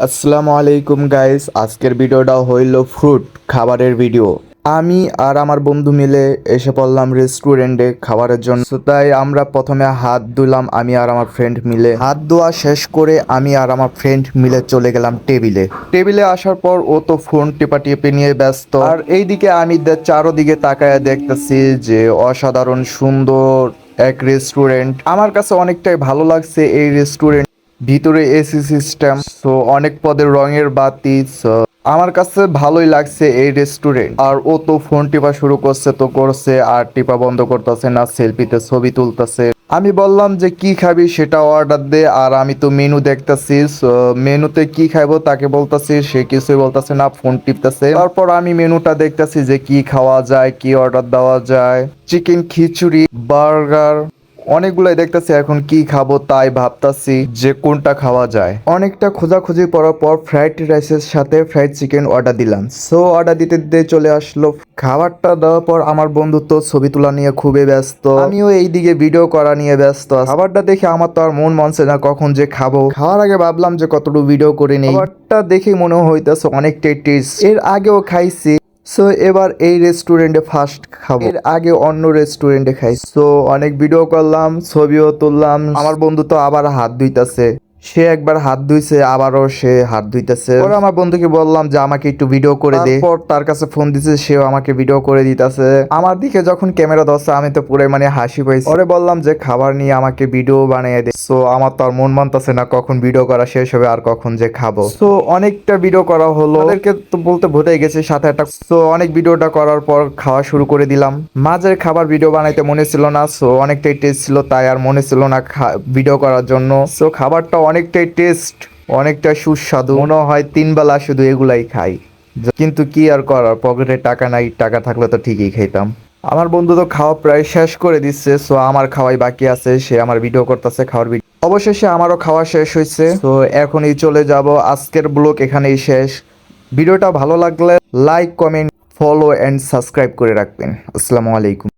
আসসালামু আলাইকুম গাইস আজকের ভিডিওটা হইল ফ্রুট খাবারের ভিডিও আমি আর আমার বন্ধু মিলে এসে পড়লাম রেস্টুরেন্টে খাবারের জন্য। তাই আমরা প্রথমে হাত ধুলাম, আমি আর আমার ফ্রেন্ড মিলে। হাত ধোয়া শেষ করে আমি আর আমার ফ্রেন্ড মিলে চলে গেলাম টেবিলে টেবিলে আসার পর ও তো ফোন টেপা টেপে নিয়ে ব্যস্ত। আর এইদিকে আমি চারোদিকে তাকায় দেখতেছি যে অসাধারণ সুন্দর এক রেস্টুরেন্ট আমার কাছে অনেকটাই ভালো লাগছে এই রেস্টুরেন্ট ভিতরে এসি সিস্টেম সো অনেক পদের রঙের বাতি, so আমার কাছে ভালোই লাগছে এই রেস্টুরেন্ট আর ও তো ফোন টিপা শুরু করছে, তো করছে, আর টিপা বন্ধ করতেছে না সেলফিতে ছবি তুলতেছে। আমি বললাম যে, কি খাবি? সেটা অর্ডার দে, আর আমি তো মেনু দেখতেছি মেনুতে কি খাইবো তাকে বলতেছি, সে কিছুই বলতেছে না ফোন টিপতেছে। তারপর আমি মেনুটা দেখতেছি যে, কি খাওয়া যায়, কি অর্ডার দেওয়া যায়। চিকেন খিচুড়ি বার্গার অনেকগুলাই দেখতেছি, এখন কি খাব তাই ভাবতাছি যে কোনটা খাওয়া যায়। অনেকটা খোঁজাখুঁজি করার পর ফ্রাইড রাইসের সাথে ফ্রাইড চিকেন অর্ডার দিলাম। সো অর্ডার দিতে দিতে চলে আসলো। খাবারটা দেওয়ার পর আমার বন্ধু তো ছবি তোলা নিয়ে খুবই ব্যস্ত। আমিও এইদিকে ভিডিও করা নিয়ে ব্যস্ত। খাবারটা দেখে আমার তো আর মন মানছে না কখন যে খাব। খাওয়ার আগে ভাবলাম যে কতটুকু ভিডিও করে নেই। খাবারটা দেখে মনে হইতেছে অনেকটাই টেস্ট এর আগেও খাইছি। সো এবার এই রেস্টুরেন্টে ফার্স্ট খাব। এর আগে অন্য রেস্টুরেন্টে খাই। সো অনেক ভিডিও করলাম, ছবিও তুললাম। আমার বন্ধু তো আবার হাত ধুইতাছে। সে একবার হাত ধুইছে আবারও সে হাত ধুইতেছে। পরে আমার বন্ধুকে বললাম যে আমাকে একটু ভিডিও করে দে। তারপর তার কাছে ফোন দিছে সেও আমাকে ভিডিও করে দিতেছে। আমার দিকে যখন ক্যামেরা ধরছে আমি তো পুরো মানে হাসি পাইছি। পরে বললাম যে খাবার নিয়ে আমাকে ভিডিও বানিয়ে দে। সো আমার তো আর মন মানতেছে না কখন ভিডিও করা শেষ হবে আর কখন যে খাব। সো অনেকটা ভিডিও করা হলো। ওদেরকে তো বলতে ভুলে গেছে সাথে একটা সো অনেক ভিডিওটা করার পর খাওয়া শুরু করে দিলাম। মাঝের খাবার ভিডিও বানাইতে মনে ছিল না সো অনেকটাই টেস্ট ছিল তাই আর মনে ছিল না ভিডিও করার জন্য। সো খাবারটা অনেকটাই টেস্ট অনেকটা সুস্বাদু। মনে হয় তিন বেলা শুধু এগুলাই খাই। কিন্তু কি আর করার, পকেটে টাকা নাই, টাকা থাকলে তো ঠিকই খাইতাম। আমার বন্ধু তো খাওয়া প্রায় শেষ করে দিচ্ছে সো আমার খাওয়াই বাকি আছে, সে আমার ভিডিও করতেছে, খাওয়ার ভিডিও অবশেষে আমারও খাওয়া শেষ হয়েছে তো এখনই চলে যাব, আজকের ব্লগ এখানেই শেষ। ভিডিওটা ভালো লাগলে like comment follow and subscribe করে রাখবেন। আসসালামু আলাইকুম।